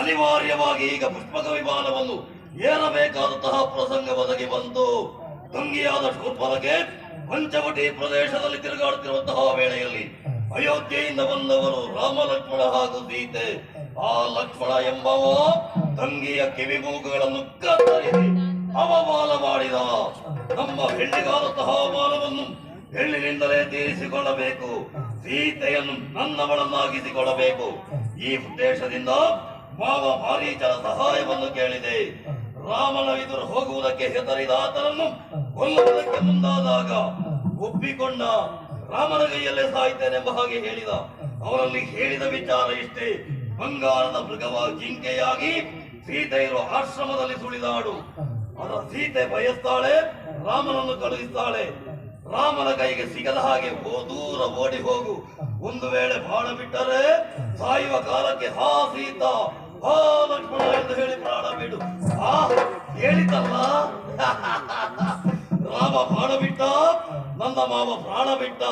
ಅನಿವಾರ್ಯವಾಗಿ ಈಗ ಪುಷ್ಪಕ ವಿಮಾನವನ್ನು ಏರಬೇಕಾದಂತಹ ಪ್ರಸಂಗ ಒದಗಿ ಬಂತು ತಂಗಿಯಾದ ಶೂರ್ಪಲಕ್ಕೆ ಪಂಚವಟಿ ಪ್ರದೇಶದಲ್ಲಿ ತಿರುಗಾಡುತ್ತಿರುವಂತಹ ವೇಳೆಯಲ್ಲಿ ಅಯೋಧ್ಯೆಯಿಂದ ಬಂದವರು ರಾಮ ಲಕ್ಷ್ಮಣ ಹಾಗೂ ಸೀತೆ. ಆ ಲಕ್ಷ್ಮಣ ಎಂಬವ ತಂಗಿಯ ಕಿವಿಮೂಗುಗಳನ್ನು ಕತ್ತರಿಸಿ ಅವಮಾನ ಮಾಡಿದ. ನಮ್ಮ ಹೆಣ್ಣಿಗಾಲಂತಹ ಅವಮಾನವನ್ನು ಹೆಣ್ಣಿನಿಂದಲೇ ತೀರಿಸಿಕೊಳ್ಳಬೇಕು. ಸೀತೆಯನ್ನು ನನ್ನವಳನ್ನಾಗಿಸಿಕೊಳ್ಳಬೇಕು. ಈ ಉದ್ದೇಶದಿಂದ ಮಾವ ಮಾರೀಚರ ಸಹಾಯವನ್ನು ಕೇಳಿದೆ. ರಾಮನ ಎದುರು ಹೋಗುವುದಕ್ಕೆ ಹೆದರಿದ ಆತನನ್ನು ಕೊಲ್ಲುವುದಕ್ಕೆ ಮುಂದಾದಾಗ ಒಪ್ಪಿಕೊಂಡ ರಾಮನ ಕೈಯಲ್ಲೇ ಸಾಯ್ತೇನೆಂಬ ಹಾಗೆ ಹೇಳಿದ. ಅವರಲ್ಲಿ ಹೇಳಿದ ವಿಚಾರ ಇಷ್ಟೇ. ಬಂಗಾರದ ಮೃಗವಾಗಿ ಜಿಂಕೆಯಾಗಿ ಸೀತೆ ಆಶ್ರಮದಲ್ಲಿ ಸುಳಿದಾಡು. ಅದರ ಸೀತೆ ಬಯಸ್ತಾಳೆ, ರಾಮನನ್ನು ಕಳುಹಿಸ್ತಾಳೆ. ರಾಮನ ಕೈಗೆ ಸಿಗದ ಹಾಗೆ ದೂರ ಓಡಿ ಹೋಗು. ಒಂದು ವೇಳೆ ಬಾಣ ಬಿಟ್ಟರೆ ಸಾಯುವ ಕಾಲಕ್ಕೆ ಹಾ ಸೀತಾ, ಹಾ ಲಕ್ಷ್ಮಣ ಎಂದು ಹೇಳಿ ಪ್ರಾಣ ಬಿಡು. ಆ, ಹೇಳಿತಲ್ಲ? ರಾಮ ಬಾಣ ಬಿಟ್ಟ ನನ್ನ ಮಾವ ಪ್ರಾಣ ಬಿಟ್ಟ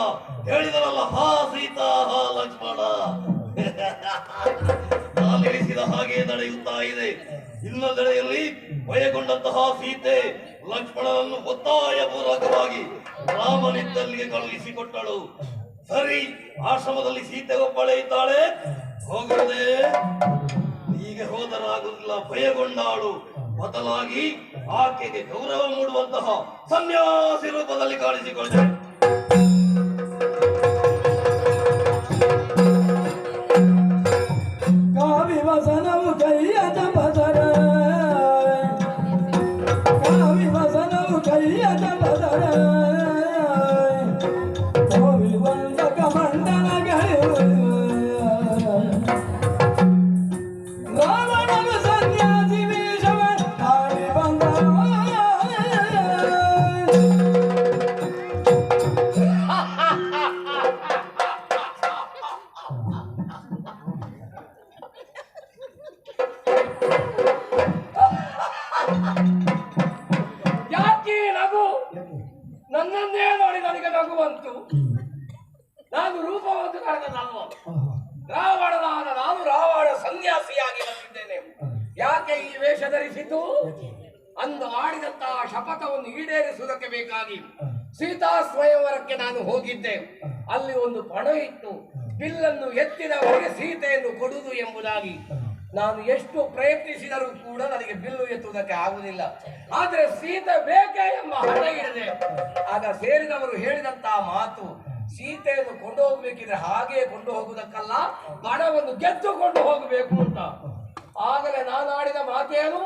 ಹೇಳಿದರಲ್ಲ ಹಾ ಸೀತಾ, ಹಾ ಲಕ್ಷ್ಮಣ. ನಾನಿಳಿಸಿದ ಹಾಗೆ ನಡೆಯುತ್ತಾ ಇದೆ. ಇನ್ನೊಂದೆಡೆಯಲ್ಲಿ ಭಯಗೊಂಡಂತಹ ಸೀತೆ ಲಕ್ಷ್ಮಣನನ್ನು ಒತ್ತಾಯ ಪೂರ್ವಕವಾಗಿ ರಾಮನಿದ್ದಲ್ಲಿಗೆ ಕಳುಹಿಸಿಕೊಟ್ಟಳು. ಸರಿ, ಆಶ್ರಮದಲ್ಲಿ ಸೀತೆ ಒಬ್ಬಳೆ ಇದ್ದಾಳೆ. ಹೋಗದೆ, ಹೀಗೆ ಹೋದರಾಗುವುದಿಲ್ಲ, ಭಯಗೊಂಡಾಳು. ಬದಲಾಗಿ ಆಕೆಗೆ ಗೌರವ ಮೂಡುವಂತಹ ಸನ್ಯಾಸಿ ರೂಪದಲ್ಲಿ ಕಾಣಿಸಿಕೊಂಡೆ ಸನ್ಯಾಸಿಯಾಗಿ ಯಾಕೆ ಈ ವೇಷ ಧರಿಸಿತು ಅಂದು ಆಡಿದಂತಹ ಶಪಥವನ್ನು ಈಡೇರಿಸುವುದಕ್ಕೆ ಬೇಕಾಗಿ ಸೀತಾ ಸ್ವಯಂವರಕ್ಕೆ ನಾನು ಹೋಗಿದ್ದೆ. ಅಲ್ಲಿ ಒಂದು ಪಣ ಇತ್ತು. ಬಿಲ್ಲನ್ನು ಎತ್ತಿದವರಿಗೆ ಸೀತೆಯನ್ನು ಕೊಡುವುದು ಎಂಬುದಾಗಿ. ನಾನು ಎಷ್ಟು ಪ್ರಯತ್ನಿಸಿದರೂ ಕೂಡ ನನಗೆ ಬಿಲ್ಲು ಎತ್ತುವುದಕ್ಕೆ ಆಗುವುದಿಲ್ಲ. ಆದರೆ ಸೀತೆ ಬೇಕೇ ಎಂಬ ಹಣ ಹಿಡಿದೆ ಆಗ ಸೇರಿದವರು ಹೇಳಿದಂತಹ ಮಾತು ಸೀತೆಯನ್ನು ಕೊಂಡು ಹೋಗ್ಬೇಕಿದ್ರೆ ಹಾಗೆ ಕೊಂಡು ಹೋಗುವುದಕ್ಕಲ್ಲ ಬಣವನ್ನು ಗೆದ್ದುಕೊಂಡು ಹೋಗಬೇಕು ಅಂತ. ಆಗಲೇ ನಾನು ಆಡಿದ ಮಾತೇನು?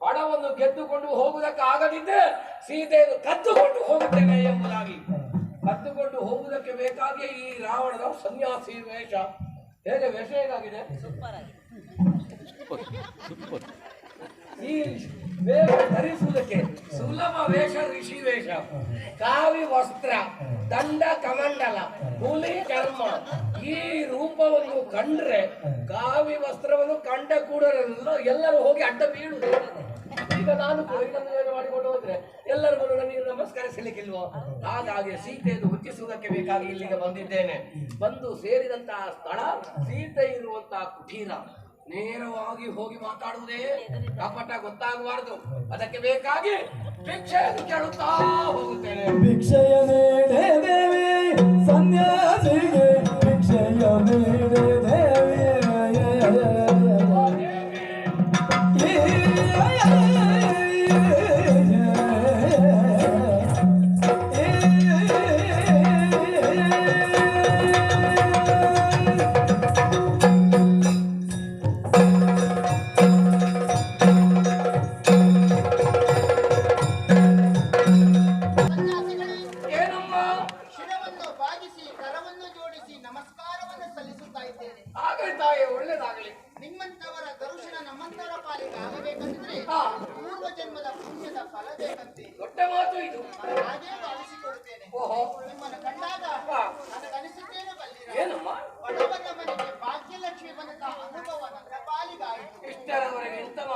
ಪಣವನ್ನು ಗೆದ್ದುಕೊಂಡು ಹೋಗುವುದಕ್ಕೆ ಆಗದಿದ್ದರೆ ಸೀತೆಯನ್ನು ಕದ್ದುಕೊಂಡು ಹೋಗುತ್ತೇನೆ ಎಂಬುದಾಗಿ. ಕದ್ದುಕೊಂಡು ಹೋಗುವುದಕ್ಕೆ ಬೇಕಾಗಿ ಈ ರಾವಣದ ಸನ್ಯಾಸಿ ವೇಷ. ಹೇಗೆ? ವೇಷ ಹೇಗಾಗಿದೆ? ಈ ವೇಷ ಧರಿಸುವುದಕ್ಕೆ ಸುಲಭ ವೇಷ, ಋಷಿ ವೇಷ. ಕಾವಿ ವಸ್ತ್ರ, ದಂಡ ಕಮಂಡಲ, ಹುಲಿ ಚರ್ಮ ಈ ರೂಪವನ್ನು ಕಂಡ್ರೆ ಕಾವಿ ವಸ್ತ್ರವನ್ನು ಕಂಡ ಕೂಡ ಎಲ್ಲರೂ ಹೋಗಿ ಅಡ್ಡ ಬೀಳು ಈಗ ನಾನು ಕೂಡ ಇದನ್ನು ಮಾಡಿಕೊಂಡು ಹೋದ್ರೆ ಎಲ್ಲರೂ ಕೂಡ ನನಗೆ ನಮಸ್ಕರಿಸಲಿಕ್ಕಿಲ್ವೋ ಹಾಗಾಗಿ ಸೀತೆಯನ್ನು ಹುಟ್ಟಿಸುವುದಕ್ಕೆ ಬೇಕಾಗಿ ಇಲ್ಲಿಗೆ ಬಂದಿದ್ದೇನೆ. ಬಂದು ಸೇರಿದಂತಹ ಸ್ಥಳ, ಸೀತೆ ಇರುವಂತಹ ಕುಟೀರ. ನೇರವಾಗಿ ಹೋಗಿ ಮಾತಾಡುವುದೇ ಕಪಟ ಗೊತ್ತಾಗಬಾರದು. ಅದಕ್ಕೆ ಬೇಕಾಗಿ ಭಿಕ್ಷೆಯನ್ನು ಕೇಳುತ್ತಾ ಹೋಗುತ್ತೇನೆ. ಭಿಕ್ಷೆಯ ಮೇಡೇ ದೇವಿ ಸನ್ಯಾಸಿಗೆ ಭಿಕ್ಷೆಯ ಮೇಡೇ ದೇವಿ.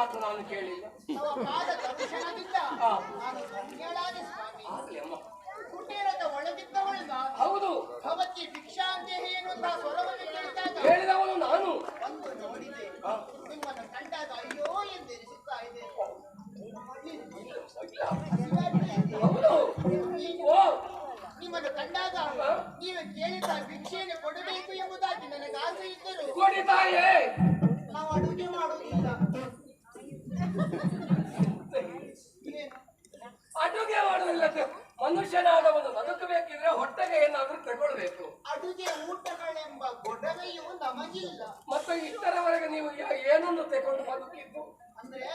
ಮಾತು ನಾನು ಕೇಳಿಲ್ಲ ಆಗ್ಲಿ ಅಮ್ಮ. ಕುಟೀರದ ಹೌದು. ಭವತಿ ಭಿಕ್ಷಾಂದೇಹಿ ಎನ್ನುವಂತಹ ಸ್ವರವನ್ನು ಕೇಳಿದಾಗ ಹೇಳಿದವನು ನಾನು. ಒಂದು ನೋಡಿದೆ. ನಿಮ್ಮನ್ನು ಕಂಡಾಗ ಅಯ್ಯೋ ಎಂದೆನಿಸುತ್ತಾ ಇದೆ. ಇಲ್ಲ. ಹೌದು. ಓ. ನಿಮ್ಮನ್ನು ಕಂಡಾಗ ನೀವು ಕೇಳಿದ ಭಿಕ್ಷೆಯನ್ನು ಕೊಡಬೇಕು ಎಂಬುದಾಗಿ ನನಗೆ ಆಸೆ ಇದ್ದರು ಕೊಡಿತಾಯೇ ನಾವು ಅಡುಗೆ ಮಾಡುವುದಿಲ್ಲ ಏನು? ಅಡುಗೆ ಮಾಡುವುದಿಲ್ಲ ಮನುಷ್ಯನಾದವನು ಬದುಕಬೇಕಿದ್ರೆ ಹೊಟ್ಟೆಗೆ ಏನಾದ್ರೂ ತಗೊಳ್ಬೇಕು ಅಡುಗೆ ಊಟಗಳೆಂಬ ಗೊಡವೆಯು ನಮಗಿಲ್ಲ ಮತ್ತೆ ಇಷ್ಟರವರೆಗೆ ನೀವು ಏನನ್ನು ತಗೊಂಡು ಬದುಕಿದ್ದು? ಅಂದ್ರೆ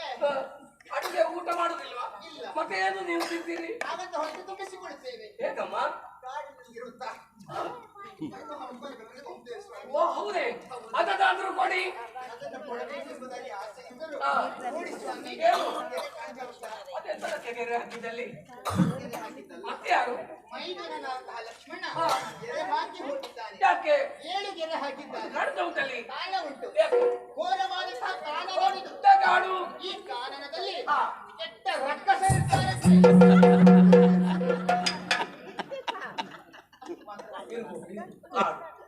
ಅಡುಗೆ ಊಟ ಮಾಡುದಿಲ್ವಾ. ಮತ್ತೆ ಏನು ನೀವು ತಿಂತೀರಿ? ಹಾಗಂತ ಹೊಟ್ಟೆ ತುಂಬಿಸಿಕೊಳ್ತೇವೆ ಹೇಗಮ್ಮ ಓ ಹೌದೇ. ಅದಾದ್ರೂ ಕೊಡಿ. ತೆಗೆರೆ ಹಾಕಿದಲ್ಲಿ ಮತ್ತೆ ಯಾರು ಮೈದುನನಾದಂತಹ ಲಕ್ಷ್ಮಣ. ಗೆರೆ ಹಾಕಿ ಹೋಗಿದ್ದಾನೆ ಯಾಕೆ? ಏಳು ಗೆರೆ ಹಾಕಿದ್ದಾನೆ ಕಾಲ ಉಂಟು? ಘೋರವಾದಂತಹ ಕಾನನವಿದು ದೊಡ್ಡ ಕಾಡು. ಈ ಕಾನನದಲ್ಲಿ ಹಾ. ಕೆಟ್ಟ ರಕ್ಕಸ ಇರ್ತಾರೆ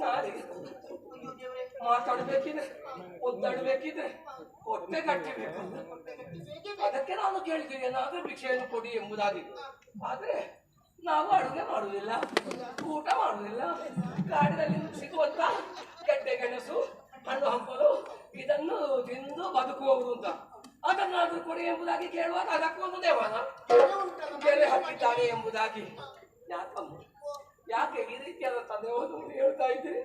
ನಾಳೆ ಮಾತಾಡ್ಬೇಕಿದ್ರೆ ಒದ್ದಾಡ್ಬೇಕಿದ್ರೆ ಹೊಟ್ಟೆ ಕಟ್ಟಬೇಕು. ಅದಕ್ಕೆ ನಾನು ಕೇಳಿದ್ದೀನಿ, ಏನಾದ್ರೂ ಭಿಕ್ಷೆಯನ್ನು ಕೊಡಿ ಎಂಬುದಾಗಿ. ಆದ್ರೆ ನಾವು ಅಡುಗೆ ಮಾಡುವುದಿಲ್ಲ, ಊಟ ಮಾಡುವುದಿಲ್ಲ. ಕಾಡಿನಲ್ಲಿ ಸಿಗುವಂತ ಗೆಡ್ಡೆ ಗೆಣಸು, ಹಣ್ಣು ಹಂಪಲು, ಇದನ್ನು ತಿಂದು ಬದುಕುವವರು ಅಂತ. ಅದನ್ನಾದ್ರೂ ಕೊಡಿ ಎಂಬುದಾಗಿ ಕೇಳುವಾಗ ಅದಕ್ಕೊಂದು ದೇವನ. ಕೆರೆ ಹಾಕಿದ್ದಾರೆ ಎಂಬುದಾಗಿ. ಯಾಕಮ್ಮ? ಯಾಕೆ ಈ ರೀತಿಯಾದಂತ ದೇವನು ಹೇಳ್ತಾ ಇದ್ದೀರಿ?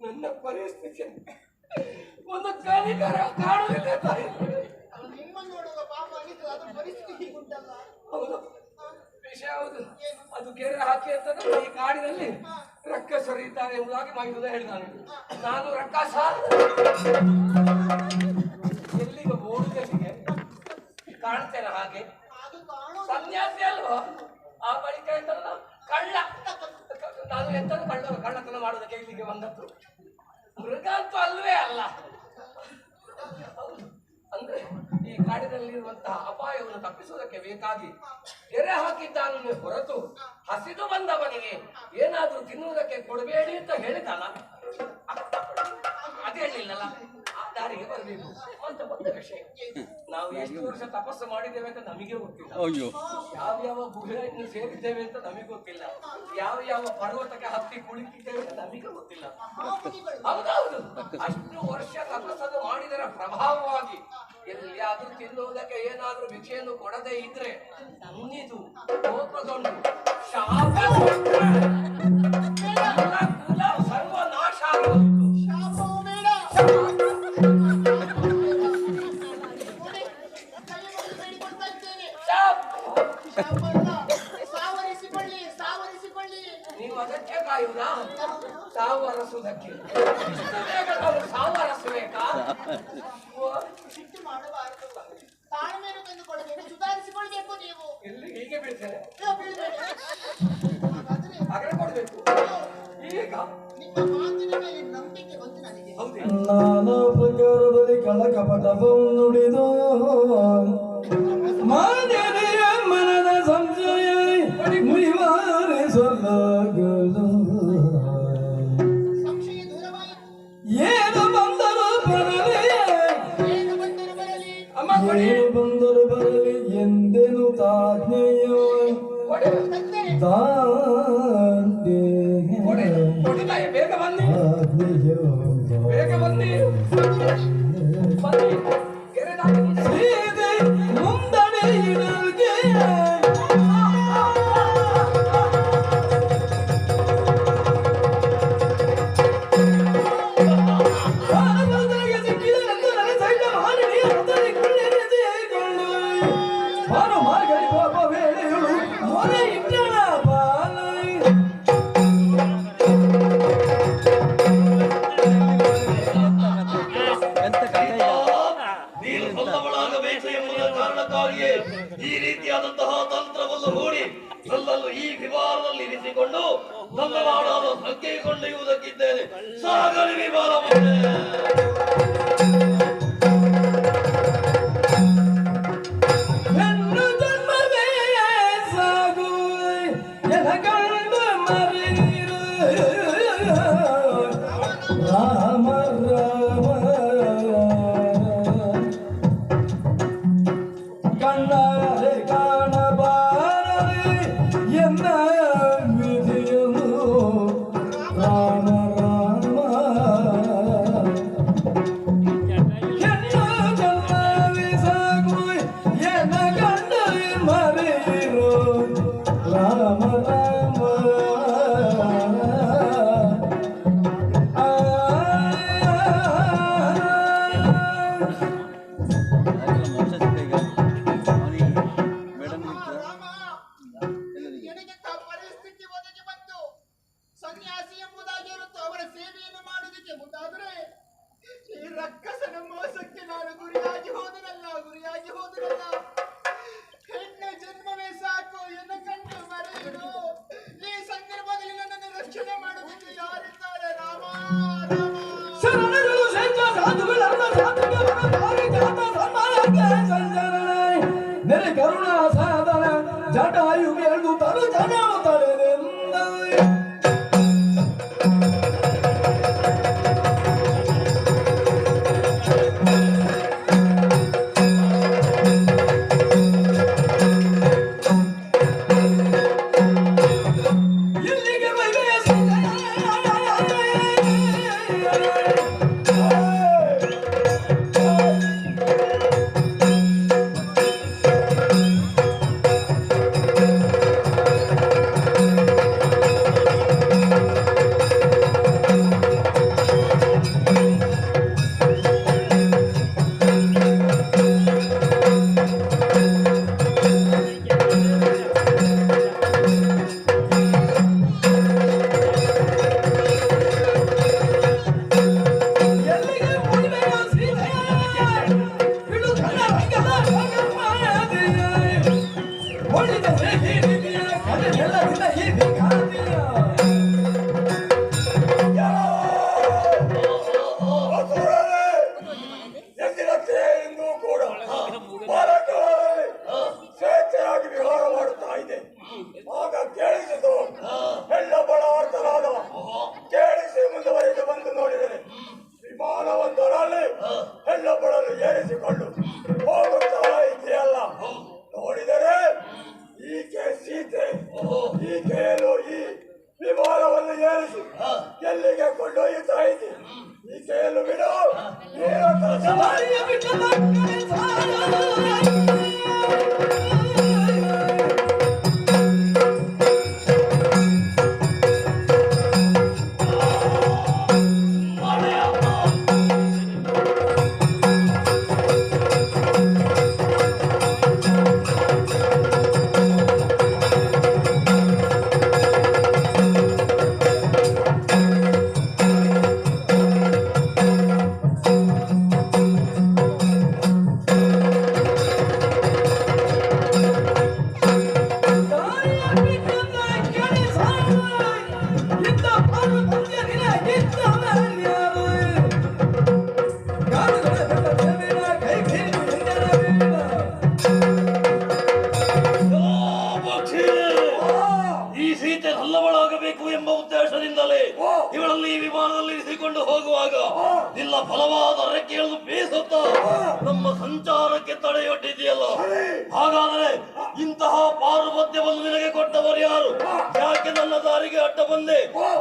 ನನ್ನ ಪರಿಸ್ಥಿತಿ ಒಂದು ಕಲಿಕರ ಕಾಣುವುದಿಲ್ಲ ತಾಯಿ ಹೌದು. ವಿಷಯ ಹೌದು. ಅದು ಕೆರೆ ಹಾಕಿ ಅಂತ ಈ ಕಾಡಿನಲ್ಲಿ ರಕ್ಕ ಸರಿಯುತ್ತಾರೆ ಎಂಬುದಾಗಿ ಮಾಹಿತಿ ಹೇಳಿದಾನೆ ನಾನು ರಕ್ಕ ಸಾಲ. ಎಲ್ಲಿಗೆ ಓಡುದಲ್ಲಿಗೆ ಕಾಣ್ತೇನೆ ಹಾಗೆ ಅದು ಕಾಣೋ ಸನ್ಯಾಸಿ ಅಲ್ವಾ ಆ ಬಳಿಕ ಎಂತಲ್ಲ ಕಳ್ಳ ನಾನು ಎಂತ ಕಳ್ಳ ಕಳ್ಳತನ ಮಾಡುವುದಕ್ಕೆ ಇಲ್ಲಿಗೆ ಬಂದದ್ದು. ಮೃಗ ಅಂತೂ ಅಲ್ವೇ ಅಲ್ಲ. ಅಂದ್ರೆ ಈ ಕಾಡಿನಲ್ಲಿರುವಂತಹ ಅಪಾಯವನ್ನು ತಪ್ಪಿಸುವುದಕ್ಕೆ ಬೇಕಾಗಿ ಎರೆ ಹಾಕಿದ್ದಾನೆ ಹೊರತು ಹಸಿದು ಬಂದವನಿಗೆ ಏನಾದ್ರೂ ತಿನ್ನುವುದಕ್ಕೆ ಕೊಡಬೇಡಿ ಅಂತ ಹೇಳಿದಲ್ಲ? ಅದು ಹೇಳಿಲ್ಲಲ್ಲ? ಆ ದಾರಿಗೆ ಬರಬೇಕು? ಅಂತ ಬಂದ ವಿಷಯ. ನಾವು ಎಷ್ಟು ವರ್ಷ ತಪಸ್ಸು ಮಾಡಿದ್ದೇವೆ ಅಂತ ನಮಗೆ ಗೊತ್ತಿಲ್ಲ. ಯಾವ ಯಾವ ಗುಹೆಯನ್ನು ಸೇರಿದ್ದೇವೆ ಅಂತ ನಮಗೆ ಗೊತ್ತಿಲ್ಲ. ಯಾವ ಯಾವ ಪರ್ವತಕ್ಕೆ ಹತ್ತಿ ಕುಳಿತಿದ್ದೇವೆ ಅಂತ ನಮಗೆ ಗೊತ್ತಿಲ್ಲ. ಹೌದೌದು. ಅಷ್ಟು ವರ್ಷ ತಪಸ್ಸನ್ನು ಮಾಡಿದರ ಪ್ರಭಾವವಾಗಿ ಎಲ್ಲಿಯಾದ್ರೂ ತಿನ್ನುವುದಕ್ಕೆ ಏನಾದ್ರೂ ಭಿಕ್ಷೆಯನ್ನು ಕೊಡದೇ ಇದ್ರೆ ನನ್ನಿದು ಕೋಪಗೊಂಡು ಶಾಪ ಅಯ್ಯೋ, ಕೊಡಬೇಕು. ಈಗ ನಿಮ್ಮ ನಾನಾ ಪ್ರಕಾರದಲ್ಲಿ ನುಡಿದು ಬೇಗ ಬನ್ನಿ. ಬೇಗ ಬನ್ನಿ. ಈ ರೀತಿಯಾದಂತಹ ತಂತ್ರವನ್ನು ಹೂಡಿ ನನ್ನನ್ನು ಈ ವಿವಾರದಲ್ಲಿ ಇರಿಸಿಕೊಂಡು ನನ್ನ ನಾಡಾದ ಸಂಖ್ಯೆ ಕೊಂಡೊಯ್ಯುವುದಕ್ಕಿದ್ದೇನೆ. ಸಾಗಲಿ ವಿವಾರ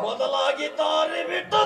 ಮೊದಲಾಗಿ ತಾರಿ ಬಿಟ್ಟು.